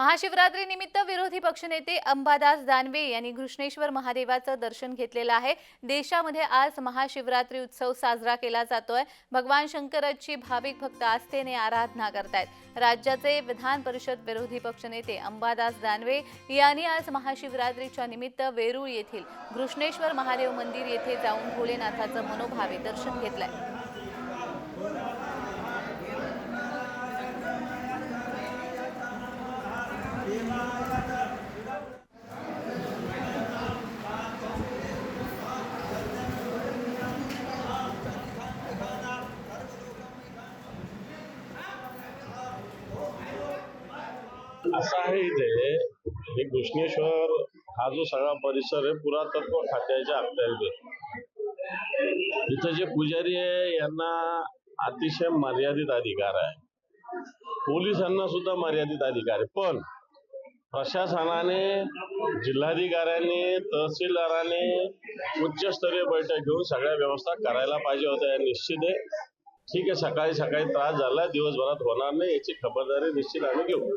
महाशिवरात्री निमित्त विरोधी पक्षनेते अंबादास दानवे यांनी घृष्णेश्वर महादेवाचं दर्शन घेतलेलं आहे. देशामध्ये आज महाशिवरात्री उत्सव साजरा केला जातोय. भगवान शंकराची भाविक भक्त आस्थेने आराधना करतायत. राज्याचे विधान परिषद विरोधी पक्षनेते अंबादास दानवे यांनी आज महाशिवरात्रीच्या निमित्त वेरूळ येथील घृष्णेश्वर महादेव मंदिर येथे जाऊन भोलेनाथाचं मनोभावे दर्शन घेतलंय. असं आहे इथे. हे घृष्णेश्वर हा जो सगळा परिसर आहे पुरातत्व खात्याच्या अखत्यारीत आहे. इथं जे पुजारी आहे यांना अतिशय मर्यादित अधिकार आहे. पोलिसांना सुद्धा मर्यादित अधिकार आहे. पण प्रशासनाने जिल्हाधिकाऱ्याने तहसीलदाराने उच्चस्तरीय बैठक घेऊन सगळ्या व्यवस्था करायला पाहिजे होत्या निश्चित आहे. ठीक आहे सकाळी सकाळी त्रास झाला दिवसभरात होणार नाही याची खबरदारी निश्चित आम्ही घेऊ.